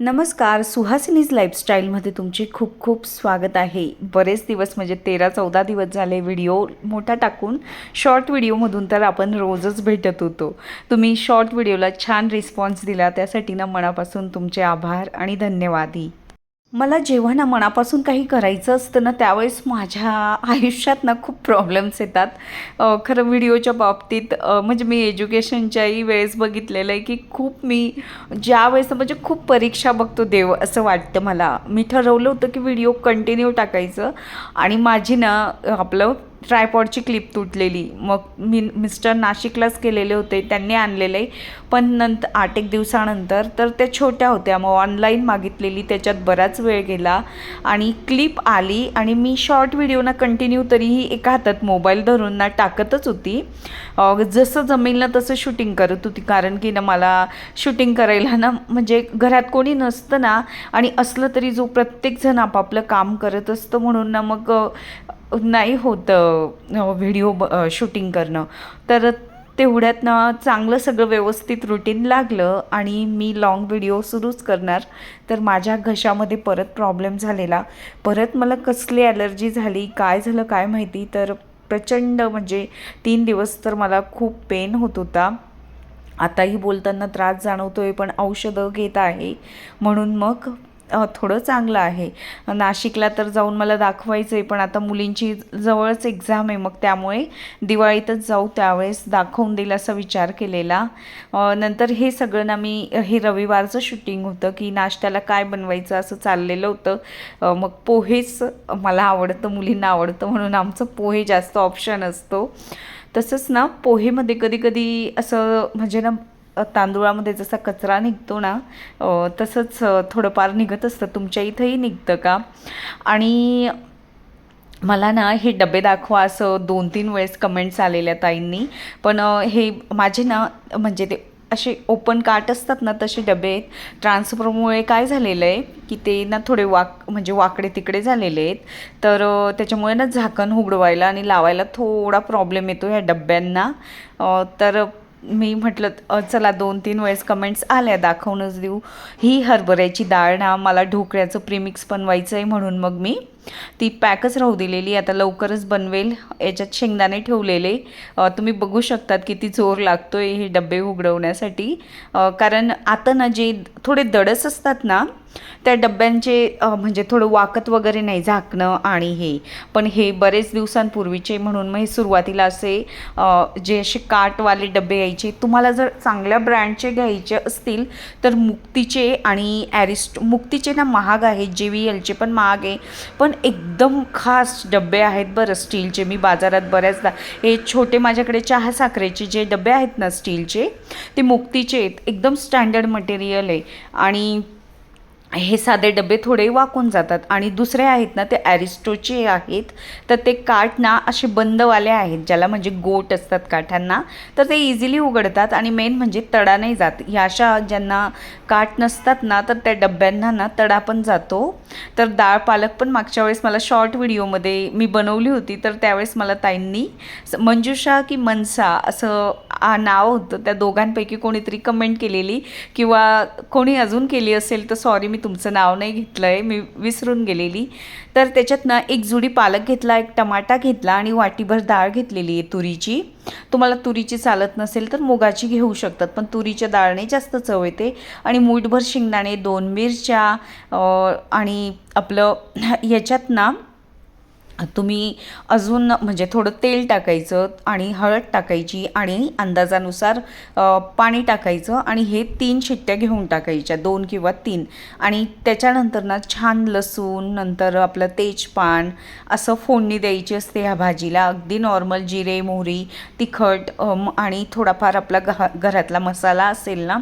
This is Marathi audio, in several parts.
नमस्कार सुहासिनीज लाईफस्टाईलमध्ये तुमचे खूप खूप स्वागत आहे. बरेच दिवस म्हणजे तेरा चौदा दिवस झाले व्हिडिओ मोठा टाकून शॉर्ट व्हिडिओमधून तर आपण रोजच भेटत होतो. तुम्ही शॉर्ट व्हिडिओला छान रिस्पॉन्स दिला त्यासाठी ना मनापासून तुमचे आभार आणि धन्यवादही मला जेव्हा ना मनापासून काही करायचं असतं ना त्यावेळेस माझ्या आयुष्यात ना खूप प्रॉब्लेम्स येतात. खरं व्हिडिओच्या बाबतीत म्हणजे मी एज्युकेशनच्याही वेळेस बघितलेलं आहे की खूप मी ज्या वेळेस म्हणजे खूप परीक्षा बघतो देव असं वाटतं मला. मी ठरवलं होतं की व्हिडिओ कंटिन्यू टाकायचं आणि माझी ना आपलं ट्रायपॉडची क्लिप तुटलेली. मग मी मिस्टर नाशिकलाच केलेले होते त्यांनी आणलेले. पण नंतर आठ एक दिवसानंतर तर त्या छोट्या होत्या. मग ऑनलाईन मागितलेली त्याच्यात बराच वेळ गेला. आणि क्लिप आली आणि मी शॉर्ट व्हिडिओ ना कंटिन्यू तरीही एका हातात मोबाईल धरून ना टाकतच होती. जसं जमेल ना तसं शूटिंग करत होती. कारण की ना मला शूटिंग करायला ना म्हणजे घरात कोणी नसतं ना. आणि असलं तरी जो प्रत्येकजण आपापलं काम करत असतं म्हणून ना मग नाही होतं व्हिडिओ ब शूटिंग करणं. तर तेवढ्यात ना चांगलं सगळं व्यवस्थित रुटीन लागलं आणि मी लाँग व्हिडिओ सुरूच करणार. तर माझ्या घशामध्ये परत प्रॉब्लेम झालेला. परत मला कसली ॲलर्जी झाली काय झालं काय माहिती? तर प्रचंड म्हणजे तीन दिवस तर मला खूप पेन होत होता. आताही बोलताना त्रास जाणवतो आहे पण औषधं घेत आहे. म्हणून मग थोडं चांगलं आहे. नाशिकला तर जाऊन मला दाखवायचं आहे पण आता मुलींची जवळच एक्झाम आहे मग त्यामुळे दिवाळीतच जाऊ त्यावेळेस दाखवून देईल असा विचार केलेला. नंतर हे सगळं ना मी हे रविवारचं शूटिंग होतं की नाश्त्याला काय बनवायचं असं चाललेलं होतं. मग पोहेच मला आवडतं मुलींना आवडतं म्हणून आमचं पोहे जास्त ऑप्शन असतो. तसंच ना पोहेमध्ये कधी कधी असं म्हणजे ना तांदूळामध्ये जसा कचरा निघतो ना तसंच थोडंफार निघत असतं. तुमच्या इथंही निघतं का? आणि मला ना हे डबे दाखवा असं दोन तीन वेळेस कमेंट्स आलेल्या ताईंनी. पण हे माझे ना म्हणजे ते असे ओपन कार्ट असतात ना तसे डबे आहेत ट्रान्सफरमुळे काय झालेलं आहे की ते ना थोडे वाक म्हणजे वाकडे तिकडे झालेले आहेत. तर त्याच्यामुळे ना झाकण उघडवायला आणि लावायला थोडा प्रॉब्लेम येतो ह्या डब्यांना. तर मी म्हटलं चला दोन तीन वेळेस कमेंट्स आल्या दाखवूनच देऊ. ही हरभऱ्याची डाळ ना मला ढोकळ्याचं प्रीमिक्स बनवायचं आहे म्हणून मग मी ती पॅकच राहू दिलेली. आता लवकरच बनवेल. याच्यात शेंगदाणे ठेवलेले. तुम्ही बघू शकतात किती जोर आहे हे डबे उघडवण्यासाठी. कारण आता ना जे थोडे दडस असतात ना त्या डब्यांचे म्हणजे थोडं वाकत वगैरे नाही झाकणं आणि हे. पण हे बरेच दिवसांपूर्वीचे म्हणून मग हे सुरुवातीला असे जे असे काटवाले डबे यायचे तुम्हाला जर चांगल्या ब्रँडचे घ्यायचे असतील तर मुक्तीचे आणि ॲरिस्ट मुक्तीचे ना महाग आहेत जे व्ही एलचे पण महाग आहे. पण एकदम खास डबे आहेत बरं स्टीलचे. मी बाजारात बऱ्याचदा हे छोटे माझ्याकडे चहा साखरेचे जे डबे आहेत ना स्टीलचे ते मुक्तीचे आहेत. एकदम स्टँडर्ड मटेरियल आहे. आणि हे साधे डबे थोडे वाकून जातात. आणि दुसरे आहेत ना ते ॲरिस्टोचे आहेत. तर ते काठ ना असे बंदवाले आहेत ज्याला म्हणजे गोट असतात काठांना. तर ते इझिली उघडतात आणि मेन म्हणजे तडा नाही जात. ह्या अशा ज्यांना काठ नसतात ना तर त्या डब्यांना ना तडा पण जातो. तर डाळ पालक पण मागच्या वेळेस मला शॉर्ट व्हिडिओमध्ये मी बनवली होती तर त्यावेळेस मला ताईंनी स- मंजुषा की मनसा असं नाव होतं. त्या दोघांपैकी कोणीतरी कमेंट केलेली किंवा कोणी अजून केली असेल तर सॉरी मी तुमचं नाव नाही घेतलं आहे मी विसरून गेलेली. तर त्याच्यात ना एक जुडी पालक घेतला एक टमाटा घेतला आणि वाटीभर डाळ घेतलेली आहे तुरीची. तुम्हाला तुरीची चालत नसेल तर मुगाची घेऊ शकतात पण तुरीच्या डाळने जास्त चव येते. आणि मूठभर शेंगदाणे दोन मिरच्या आणि आपलं याच्यात ना तुम्ही अजून म्हणजे थोडं तेल टाकायचं आणि हळद टाकायची आणि अंदाजानुसार पाणी टाकायचं आणि हे तीन शिट्ट्या घेऊन टाकायच्या दोन किंवा तीन. आणि त्याच्यानंतर ना छान लसूण नंतर आपलं तेजपान असं फोडणी द्यायची असते ह्या भाजीला. अगदी नॉर्मल जिरे मोहरी तिखट आणि थोडाफार आपला घ घरातला मसाला असेल ना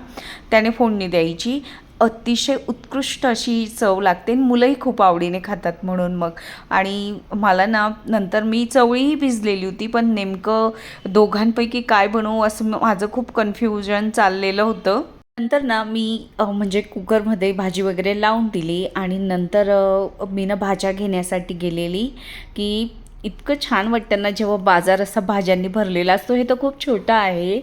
त्याने फोडणी द्यायची. अतिशय उत्कृष्ट अशी चव लागते. आणि मुलंही खूप आवडीने खातात म्हणून मग. आणि मला ना नंतर मी चवळीही भिजलेली होती पण नेमकं दोघांपैकी काय बनवू असं माझं खूप कन्फ्युजन चाललेलं होतं. नंतर ना मी म्हणजे कुकरमध्ये भाजी वगैरे लावून दिली. आणि नंतर मी ना भाज्या घेण्यासाठी गेलेली की इतकं छान वाटतं ना जेव्हा बाजार असा भाज्यांनी भरलेला असतो. हे तर खूप छोटा आहे.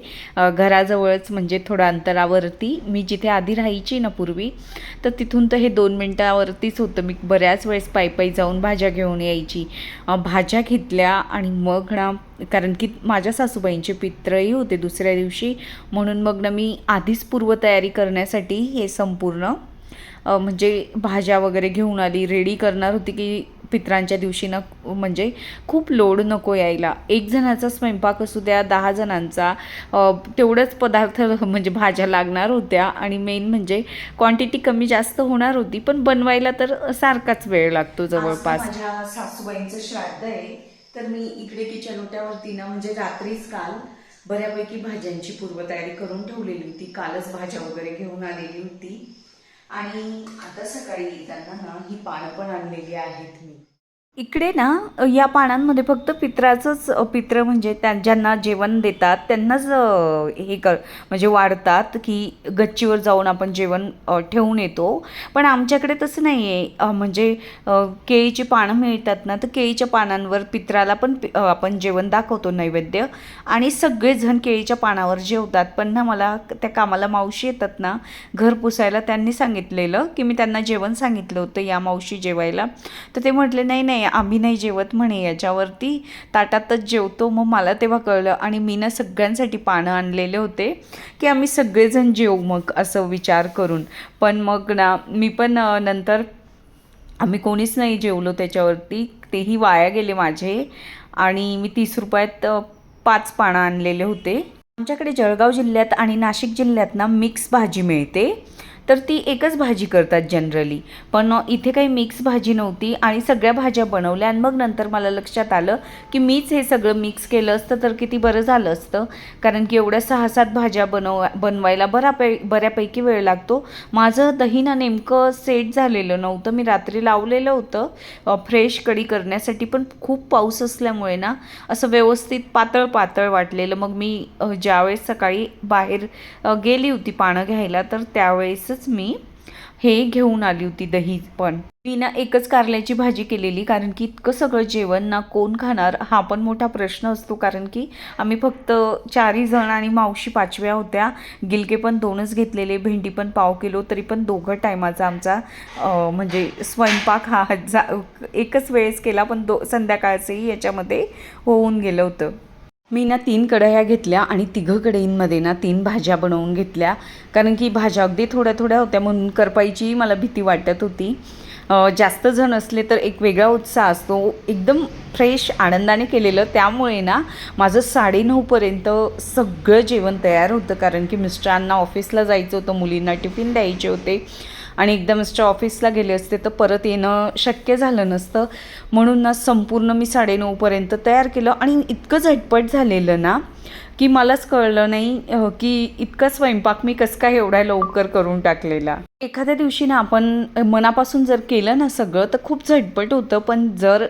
घराजवळच म्हणजे थोड्या अंतरावरती. मी जिथे आधी राहायची ना पूर्वी तर तिथून तर हे दोन मिनटावरतीच होतं. मी बऱ्याच वेळेस पायी पायी जाऊन भाज्या घेऊन यायची. भाज्या घेतल्या आणि मग ना कारण की माझ्या सासूबाईंचे पित्रही होते दुसऱ्या दिवशी. म्हणून मग ना मी आधीच पूर्वतयारी करण्यासाठी हे संपूर्ण म्हणजे भाज्या वगैरे घेऊन आली. रेडी करणार होती की पित्रांच्या दिवशी ना म्हणजे खूप लोड नको यायला. एक जणाचा स्वयंपाक असू द्या दहा जणांचा तेवढंच पदार्थ म्हणजे भाज्या लागणार होत्या आणि मेन म्हणजे क्वांटिटी कमी जास्त होणार होती पण बनवायला तर सारखाच वेळ लागतो जवळपास. माझ्या सासूबाईंचं श्राद्ध आहे तर मी इकडे किचन ओट्यावरती ना म्हणजे रात्रीच काल बऱ्यापैकी भाज्यांची पूर्वतयारी करून ठेवलेली होती. कालच भाज्या वगैरे घेऊन आलेली होती. आणि आता सकाळी येताना ना ही पानं पण आणलेली आहेत मी. इकडे ना या पानांमध्ये फक्त पित्राचंच पित्र म्हणजे त्या ज्यांना जेवण देतात त्यांनाच हे कर म्हणजे वाढतात की गच्चीवर जाऊन आपण जेवण ठेवून येतो. पण आमच्याकडे तसं नाही आहे म्हणजे केळीची पानं मिळतात ना तर केळीच्या पानांवर पित्राला पण आपण जेवण दाखवतो नैवेद्य. आणि सगळेजण केळीच्या पानावर जेवतात. पण ना मला त्या कामाला मावशी येतात ना घर पुसायला त्यांनी सांगितलेलं की मी त्यांना जेवण सांगितलं होतं या मावशी जेवायला. तर ते म्हटले नाही नाही आम्ही नाही जेवत म्हणे याच्यावरती ताटातच जेवतो. मग मला तेव्हा कळलं आणि मी ना सगळ्यांसाठी पानं आणलेले होते की आम्ही सगळेजण जेवू मग असं विचार करून. पण मग ना मी पण नंतर आम्ही कोणीच नाही जेवलो त्याच्यावरती. तेही वाया गेले माझे आणि मी तीस रुपयात पाच पानं आणलेले होते. आमच्याकडे जळगाव जिल्ह्यात आणि नाशिक जिल्ह्यात ना मिक्स भाजी मिळते. तर ती एकच भाजी करतात जनरली पण इथे काही मिक्स भाजी नव्हती आणि सगळ्या भाज्या बनवल्या आणि मग नंतर मला लक्षात आलं की मीच हे सगळं मिक्स केलं असतं तर किती बरं झालं असतं. कारण की एवढ्या सहा सात भाज्या बनव बनवायला बरापै बऱ्यापैकी वेळ लागतो. माझं दहीना नेमकं सेट झालेलं नव्हतं. मी रात्री लावलेलं होतं फ्रेश कढी करण्यासाठी पण खूप पाऊस असल्यामुळे ना असं व्यवस्थित पातळ पातळ वाटलेलं. मग मी ज्यावेळेस सकाळी बाहेर गेली होती पानं घ्यायला तर त्यावेळेस त्यावेळेसच मी हे घेऊन आली होती दही पण. विना एकच कारल्याची भाजी केलेली कारण की इतकं सगळं जेवण ना कोण खाणार हा पण मोठा प्रश्न असतो कारण की आम्ही फक्त चारही जण आणि मावशी पाचव्या होत्या. गिलके पण दोनच घेतलेले भेंडी पण पाव किलो तरी पण दोघं टायमाचा आमचा म्हणजे स्वयंपाक हा जा एकच वेळेस केला पण दो संध्याकाळचंही याच्यामध्ये होऊन गेलं होतं. मी ना तीन कढया घेतल्या आणि तिघं कढईंमध्ये ना तीन भाज्या बनवून घेतल्या. कारण की भाज्या अगदी थोड्या थोड्या होत्या म्हणून करपायची मला भीती वाटत होती. जास्त जण असले तर एक वेगळा उत्साह असतो. एकदम फ्रेश आनंदाने केलेलं. त्यामुळे ना माझं साडेनऊपर्यंत सगळं जेवण तयार होतं. कारण की मिस्टरांना ऑफिसला जायचं होतं मुलींना टिफिन द्यायचे होते. आणि एकदा मिस्टर ऑफिसला गेले असते तर परत येणं शक्य झालं नसतं. म्हणून ना संपूर्ण मी साडेनऊपर्यंत तयार केलं आणि इतकं झटपट झालेलं ना की मलाच कळलं नाही की इतका स्वयंपाक मी कसं काय एवढ्या लवकर करून टाकलेला. एखाद्या दिवशी ना आपण मनापासून जर केलं ना सगळं तर खूप झटपट होतं. पण जर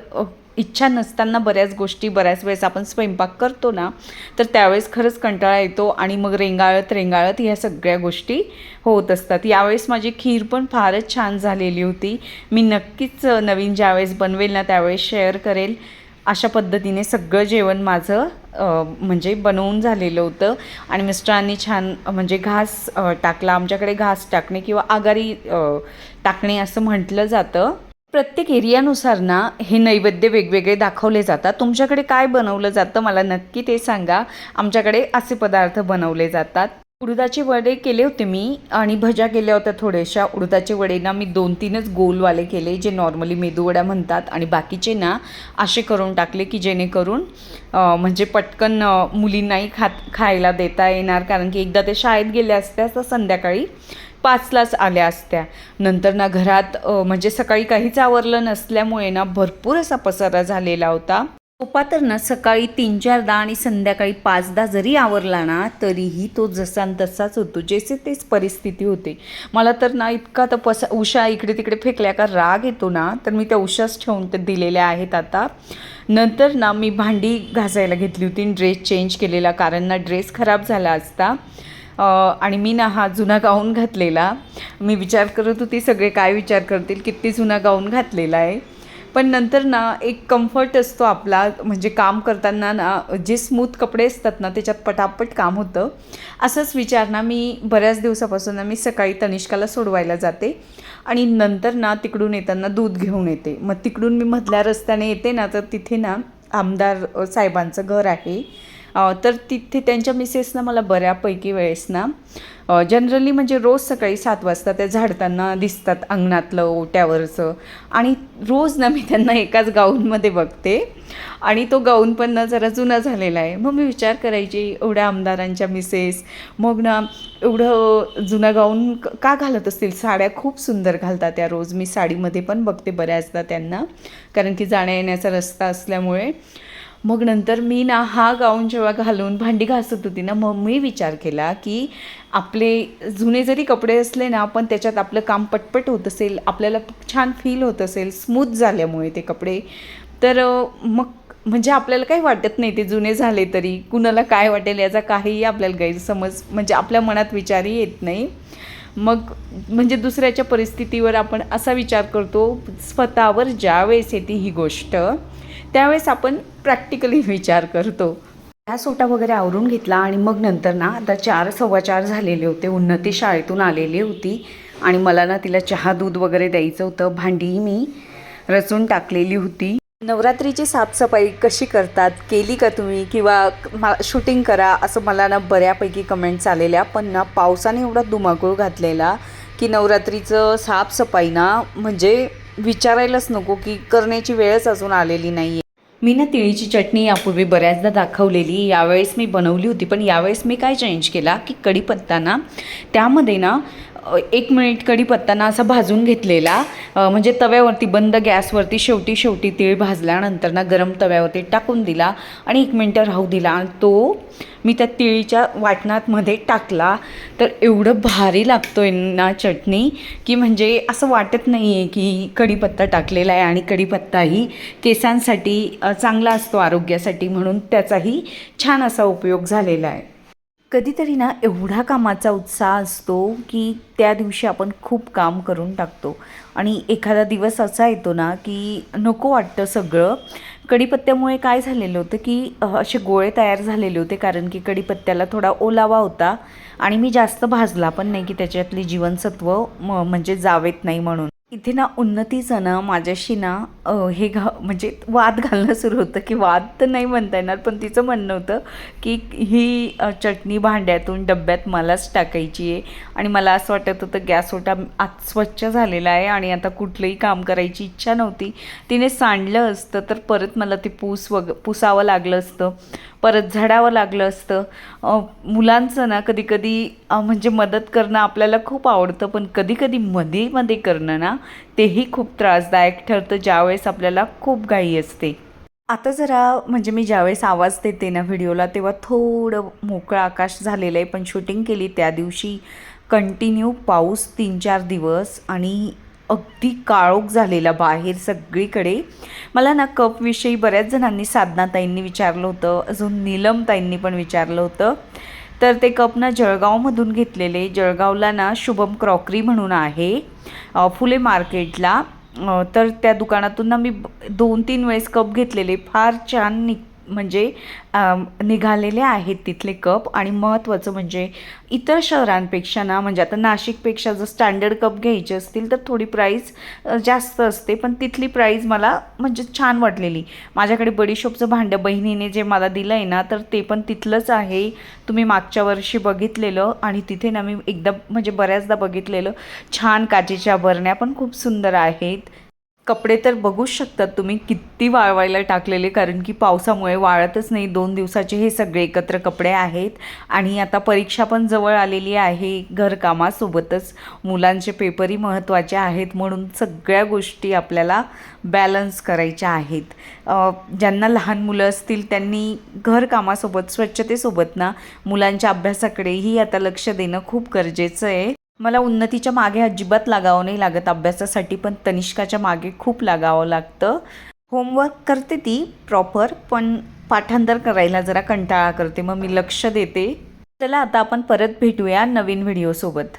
इच्छा नसताना बऱ्याच गोष्टी बऱ्याच वेळेस आपण स्वयंपाक करतो ना तर त्यावेळेस खरंच कंटाळा येतो आणि मग रेंगाळत रेंगाळत ह्या सगळ्या गोष्टी होत असतात. यावेळेस माझी खीर पण फारच छान झालेली होती. मी नक्कीच नवीन ज्यावेळेस बनवेल ना त्यावेळेस शेअर करेल. अशा पद्धतीने सगळं जेवण माझं म्हणजे बनवून झालेलं होतं. आणि मिस्टरांनी छान म्हणजे घास टाकला. आमच्याकडे घास टाकणे किंवा आगारी टाकणे असं म्हटलं जातं. प्रत्येक एरियानुसार ना हे नैवेद्य वेगवेगळे दाखवले जातात. तुमच्याकडे काय बनवलं जातं? मला नक्की ते सांगा. आमच्याकडे असे पदार्थ बनवले जातात. उडदाचे वडे केले होते मी आणि भज्या केल्या होत्या थोड्याशा. उडदाचे वडे ना मी दोन तीनच गोलवाले केले जे नॉर्मली मेदूवड्या म्हणतात आणि बाकीचे ना असे करून टाकले की जेणेकरून म्हणजे पटकन मुलींनाही खात खायला देता येणार. कारण की एकदा ते शाळेत गेल्या असत्या तर संध्याकाळी पाचलाच आल्या असत्या. नंतर ना घरात म्हणजे सकाळी काहीच आवरलं नसल्यामुळे ना भरपूर असा पसारा झालेला होता. सोपा तर ना सकाळी तीन चारदा आणि संध्याकाळी पाचदा जरी आवरला ना तरीही तो जसा न तसाच होतो. जैसे तेच परिस्थिती होते. मला तर ना इतका तर पसा उषा इकडे तिकडे फेकल्या का राग येतो ना तर मी त्या उशाच ठेवून तर दिलेल्या आहेत आता. नंतर ना मी भांडी घासायला घेतली होती ड्रेस चेंज केलेला कारण ना ड्रेस खराब झाला असता. आणि मी ना हा जुना गाऊन घातलेला. मी विचार करत होती सगळे काय विचार करतील किती जुना गाऊन घातलेला आहे. पण नंतर ना एक कम्फर्ट असतो आपला म्हणजे काम करताना ना जे स्मूथ कपडे असतात ना त्याच्यात पटापट काम होतं. असंच विचार ना मी बऱ्याच दिवसापासून ना मी सकाळी तनिष्काला सोडवायला जाते आणि नंतर ना तिकडून येताना दूध घेऊन येते. मग तिकडून मी मधल्या रस्त्याने येते ना तर तिथे ना आमदार साहेबांचं घर आहे. तर तिथे त्यांच्या मिसेसनं मला बऱ्यापैकी वेळेस ना जनरली म्हणजे रोज सकाळी सात वाजता त्या झाडताना दिसतात अंगणातलं ओट्यावरचं. आणि रोज ना मी त्यांना एकाच गाऊनमध्ये बघते. आणि तो गाऊन पण ना जरा जुना झालेला आहे. मग मी विचार करायची एवढ्या आमदारांच्या मिसेस मग ना एवढं जुना गाऊन का घालत असतील? साड्या खूप सुंदर घालतात त्या रोज. मी साडीमध्ये पण बघते बऱ्याचदा त्यांना. कारण की जाण्या येण्याचा रस्ता असल्यामुळे. मग नंतर मी ना हा गाऊन जेव्हा घालून भांडी घासत होती ना मग मी विचार केला की आपले जुने जरी कपडे असले ना पण त्याच्यात आपलं काम पटपट होत असेल आपल्याला छान फील होत असेल स्मूथ झाल्यामुळे ते कपडे. तर मग म्हणजे आपल्याला काही वाटत नाही ते जुने झाले तरी कुणाला काय वाटेल याचा काहीही आपल्याला गैरसमज म्हणजे आपल्या मनात विचारही येत नाही. मग म्हणजे दुसऱ्याच्या परिस्थितीवर आपण असा विचार करतो स्वतःवर ज्यावेळेस येते ही गोष्ट त्यावेळेस आपण प्रॅक्टिकली विचार करतो. ह्या सोटा वगैरे आवरून घेतला आणि मग नंतर ना आता चार सव्वा चार झालेले होते. उन्नती शाळेतून आलेली होती. आणि मला ना तिला चहा दूध वगैरे द्यायचं होतं. भांडीही मी रचून टाकलेली होती. नवरात्रीची साफसफाई कशी करतात? केली का तुम्ही? किंवा मा शूटिंग करा असं मला ना बऱ्यापैकी कमेंट्स आलेल्या. पण ना पावसाने एवढा धुमाकूळ घातलेला की नवरात्रीचं साफसफाई ना म्हणजे विचारायलाच नको की करण्याची वेळच अजून आलेली नाही आहे मी ना तिळीची चटणी यापूर्वी बऱ्याचदा दाखवलेली यावेळेस मी बनवली होती पण यावेळेस मी काय चेंज केला की कढीपत्ता ना त्यामध्ये ना एक मिनिट कढीपत्ता ना असा भाजून घेतलेला. म्हणजे तव्यावरती बंद गॅसवरती शेवटी शेवटी तीळ भाजल्यानंतर ना गरम तव्यावरती टाकून दिला आणि एक मिनटं राहू दिला. आणि तो मी त्या तिळीच्या वाटणातमध्ये टाकला. तर एवढं भारी लागतोय ना चटणी की म्हणजे असं वाटत नाही आहे की कढीपत्ता टाकलेला आहे आणि कढीपत्ताही केसांसाठी चांगला असतो आरोग्यासाठी म्हणून त्याचाही छान असा उपयोग झालेला आहे. कधीतरी ना एवढा कामाचा उत्साह असतो की त्या दिवशी आपण खूप काम करून टाकतो. आणि एखादा दिवस असा येतो ना की नको वाटतं सगळं. कढीपत्त्यामुळे काय झालेलं होतं की असे गोळे तयार झालेले होते कारण की कढीपत्त्याला थोडा ओलावा होता. आणि मी जास्त भाजला पण नाही की त्याच्यातली जीवनसत्व म म्हणजे जावेत नाही म्हणून. इथे ना उन्नतीचं ना माझ्याशी ना हे घा म्हणजे वाद घालणं सुरू होतं की वाद तर नाही म्हणता येणार पण तिचं म्हणणं होतं की ही चटणी भांड्यातून डब्यात मलाच टाकायची आहे. आणि मला असं वाटत होतं गॅस ओटा आत स्वच्छ झालेला आहे आणि आता कुठलंही काम करायची इच्छा नव्हती. तिने सांडलं असतं तर परत मला ते पूस वग पुसावं लागलं असतं. परत झाडावं लागलं असतं. मुलांचं ना कधीकधी म्हणजे मदत करणं आपल्याला खूप आवडतं पण कधीकधी मध्ये मध्ये करणं ना तेही खूप त्रासदायक ठरतं ज्यावेळेस आपल्याला खूप घाई असते. आता जरा म्हणजे मी ज्यावेळेस आवाज देते ना व्हिडिओला तेव्हा थोडं मोकळं आकाश झालेलं आहे पण शूटिंग केली त्या दिवशी कंटिन्यू पाऊस तीन चार दिवस आणि अगदी काळोख झालेला बाहेर सगळीकडे. मला ना कपविषयी बऱ्याच जणांनी साधनाताईंनी विचारलं होतं अजून नीलमताईंनी पण विचारलं होतं. तर ते कप ना जळगावमधून घेतलेले. जळगावला ना शुभम क्रॉकरी म्हणून आहे फुले मार्केटला. तर त्या दुकानातून ना मी दोन तीन वेळेस कप घेतलेले. फार छान निघ म्हणजे निघालेले आहेत तिथले कप आणि महत्त्वाचं म्हणजे इतर शहरांपेक्षा ना म्हणजे आता नाशिकपेक्षा जर स्टँडर्ड कप घ्यायचे असतील तर थोडी प्राईस जास्त असते. पण तिथली प्राईज मला म्हणजे छान वाटलेली. माझ्याकडे बडीशोपचं भांडं बहिणीने जे मला दिलं आहे ना तर ते पण तिथलंच आहे. तुम्ही मागच्या वर्षी बघितलेलं आणि तिथे ना मी एकदा म्हणजे बऱ्याचदा बघितलेलं. छान काचेच्या बरण्या पण खूप सुंदर आहेत. कपडे तर बघूच शकतात तुम्ही. किती वाळवायला टाकलेले कारण की पावसामुळे वाळतच नाही. दोन दिवसाचे हे सगळे एकत्र कपडे आहेत. आणि आता परीक्षा पण जवळ आलेली आहे घरकामासोबतच. मुलांचे पेपरही महत्त्वाचे आहेत म्हणून सगळ्या गोष्टी आपल्याला बॅलन्स करायच्या आहेत. ज्यांना लहान मुलं असतील त्यांनी घरकामासोबत स्वच्छतेसोबत ना मुलांच्या अभ्यासाकडेही आता लक्ष देणं खूप गरजेचं आहे. मला उन्नतीच्या मागे अजिबात लागावं नाही लागत अभ्यासासाठी पण तनिष्काच्या मागे खूप लागावं लागतं. होमवर्क करते ती प्रॉपर पण पाठांतर करायला जरा कंटाळा करते. मग मी लक्ष देते. चला आता आपण परत भेटूया नवीन व्हिडिओसोबत